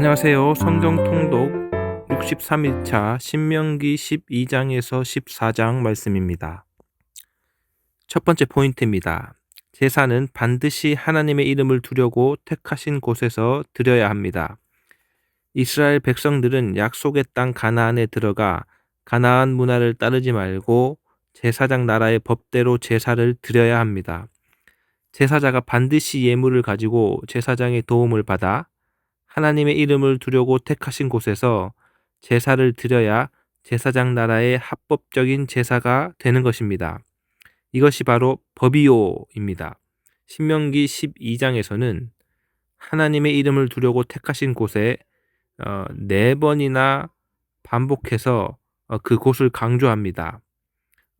안녕하세요. 성경 통독 63일차 신명기 12장에서 14장 말씀입니다. 첫 번째 포인트입니다. 제사는 반드시 하나님의 이름을 두려고 택하신 곳에서 드려야 합니다. 이스라엘 백성들은 약속의 땅 가나안에 들어가 가나안 문화를 따르지 말고 제사장 나라의 법대로 제사를 드려야 합니다. 제사자가 반드시 예물을 가지고 제사장의 도움을 받아 하나님의 이름을 두려고 택하신 곳에서 제사를 드려야 제사장 나라의 합법적인 제사가 되는 것입니다. 이것이 바로 법이요입니다. 신명기 12장에서는 하나님의 이름을 두려고 택하신 곳에 어, 네 번이나 반복해서 어, 그곳을 강조합니다.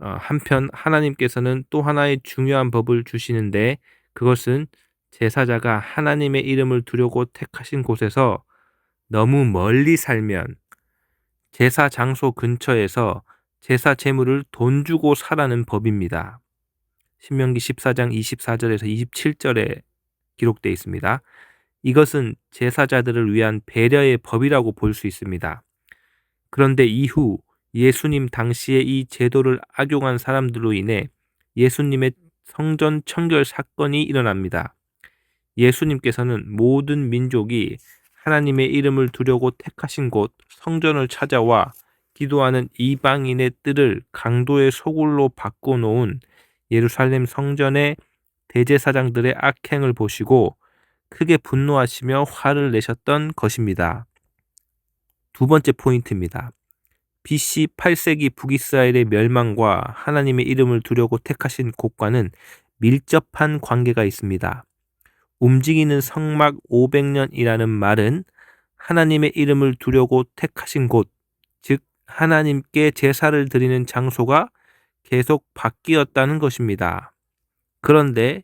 어, 한편 하나님께서는 또 하나의 중요한 법을 주시는데 그것은 제사자가 하나님의 이름을 두려고 택하신 곳에서 너무 멀리 살면 제사 장소 근처에서 제사 제물을 돈 주고 사라는 법입니다. 신명기 14장 24절에서 27절에 기록되어 있습니다. 이것은 제사자들을 위한 배려의 법이라고 볼 수 있습니다. 그런데 이후 예수님 당시에 이 제도를 악용한 사람들로 인해 예수님의 성전 청결 사건이 일어납니다. 예수님께서는 모든 민족이 하나님의 이름을 두려고 택하신 곳 성전을 찾아와 기도하는 이방인의 뜰을 강도의 소굴로 바꿔놓은 예루살렘 성전의 대제사장들의 악행을 보시고 크게 분노하시며 화를 내셨던 것입니다. 두 번째 포인트입니다. BC 8세기 북이스라엘의 멸망과 하나님의 이름을 두려고 택하신 곳과는 밀접한 관계가 있습니다. 움직이는 성막 500년이라는 말은 하나님의 이름을 두려고 택하신 곳, 즉 하나님께 제사를 드리는 장소가 계속 바뀌었다는 것입니다. 그런데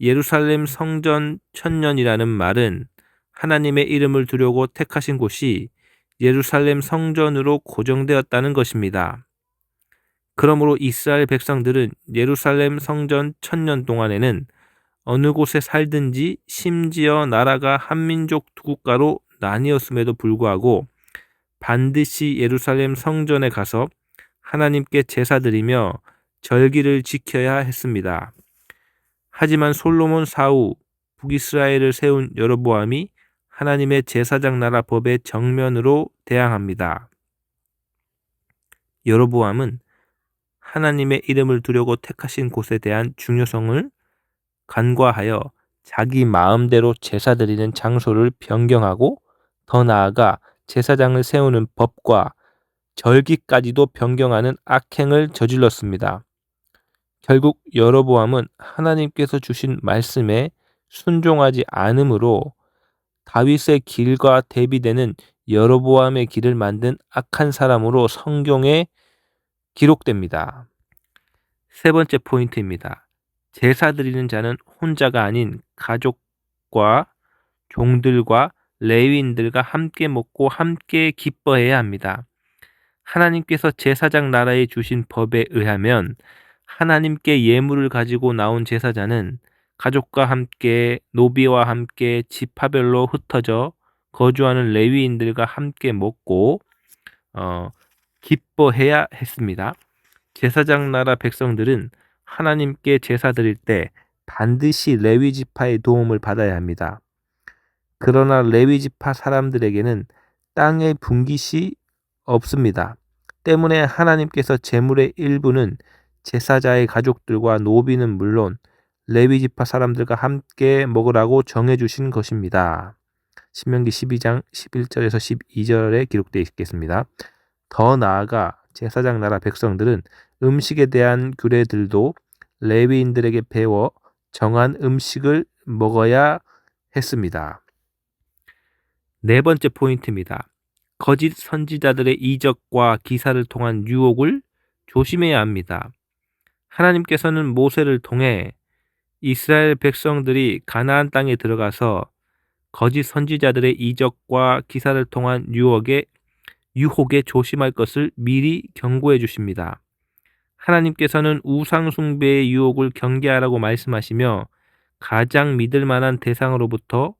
예루살렘 성전 천년이라는 말은 하나님의 이름을 두려고 택하신 곳이 예루살렘 성전으로 고정되었다는 것입니다. 그러므로 이스라엘 백성들은 예루살렘 성전 천년 동안에는 어느 곳에 살든지 심지어 나라가 한민족 두 국가로 나뉘었음에도 불구하고 반드시 예루살렘 성전에 가서 하나님께 제사드리며 절기를 지켜야 했습니다. 하지만 솔로몬 사후 북이스라엘을 세운 여로보암이 하나님의 제사장 나라 법의 정면으로 대항합니다. 여로보암은 하나님의 이름을 두려고 택하신 곳에 대한 중요성을 간과하여 자기 마음대로 제사 드리는 장소를 변경하고 더 나아가 제사장을 세우는 법과 절기까지도 변경하는 악행을 저질렀습니다. 결국 여로보암은 하나님께서 주신 말씀에 순종하지 않으므로 다윗의 길과 대비되는 여로보암의 길을 만든 악한 사람으로 성경에 기록됩니다. 세 번째 포인트입니다. 제사 드리는 자는 혼자가 아닌 가족과 종들과 레위인들과 함께 먹고 함께 기뻐해야 합니다. 하나님께서 제사장 나라에 주신 법에 의하면 하나님께 예물을 가지고 나온 제사자는 가족과 함께 노비와 함께 지파별로 흩어져 거주하는 레위인들과 함께 먹고 어, 기뻐해야 했습니다. 제사장 나라 백성들은 하나님께 제사 드릴 때 반드시 레위 지파의 도움을 받아야 합니다. 그러나 레위 지파 사람들에게는 땅의 분깃이 없습니다. 때문에 하나님께서 제물의 일부는 제사자의 가족들과 노비는 물론 레위 지파 사람들과 함께 먹으라고 정해 주신 것입니다. 신명기 12장 11절에서 12절에 기록되어 있겠습니다. 더 나아가 제사장 나라 백성들은 음식에 대한 규례들도 레위인들에게 배워 정한 음식을 먹어야 했습니다. 네 번째 포인트입니다. 거짓 선지자들의 이적과 기사를 통한 유혹을 조심해야 합니다. 하나님께서는 모세를 통해 이스라엘 백성들이 가나안 땅에 들어가서 거짓 선지자들의 이적과 기사를 통한 유혹에 유혹에 조심할 것을 미리 경고해 주십니다. 하나님께서는 우상숭배의 유혹을 경계하라고 말씀하시며 가장 믿을 만한 대상으로부터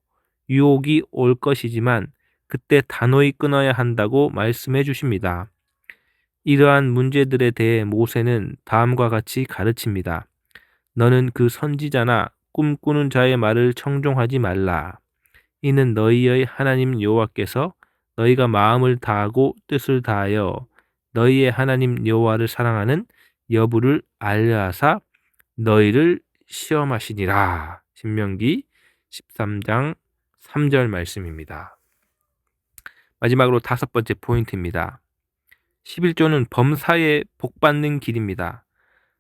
유혹이 올 것이지만 그때 단호히 끊어야 한다고 말씀해 주십니다. 이러한 문제들에 대해 모세는 다음과 같이 가르칩니다. 너는 그 선지자나 꿈꾸는 자의 말을 청종하지 말라. 이는 너희의 하나님 여호와께서 너희가 마음을 다하고 뜻을 다하여 너희의 하나님 여호와를 사랑하는 여부를 알려하사 너희를 시험하시니라. 신명기 13장 3절 말씀입니다. 마지막으로 다섯 번째 포인트입니다. 11조는 범사에 복받는 길입니다.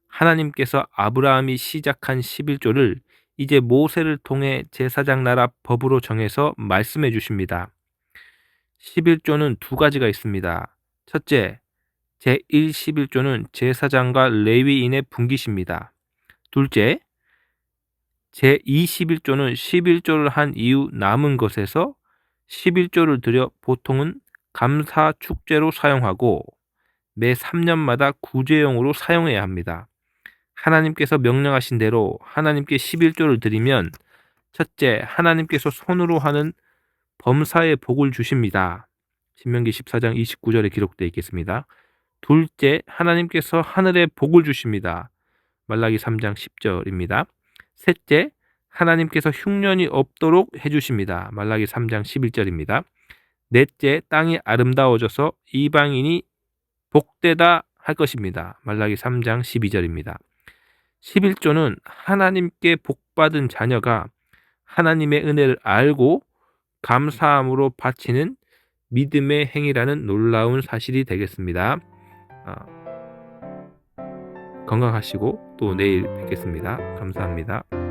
하나님께서 아브라함이 시작한 11조를 이제 모세를 통해 제사장 나라 법으로 정해서 말씀해 주십니다. 11조는 두 가지가 있습니다. 첫째, 제1 11조는 제사장과 레위인의 분기십니다. 둘째, 제2 11조는 11조를 한 이후 남은 것에서 11조를 들여 보통은 감사 축제로 사용하고 매 3년마다 구제용으로 사용해야 합니다. 하나님께서 명령하신 대로 하나님께 11조를 드리면 첫째, 하나님께서 손으로 하는 범사의 복을 주십니다. 신명기 14장 29절에 기록되어 있겠습니다. 둘째, 하나님께서 하늘에 복을 주십니다. 말라기 3장 10절입니다. 셋째, 하나님께서 흉년이 없도록 해주십니다. 말라기 3장 11절입니다. 넷째, 땅이 아름다워져서 이방인이 복되다 할 것입니다. 말라기 3장 12절입니다. 11조는 하나님께 복받은 자녀가 하나님의 은혜를 알고 감사함으로 바치는 믿음의 행위라는 놀라운 사실이 되겠습니다. 아, 건강하시고 또 내일 뵙겠습니다. 감사합니다.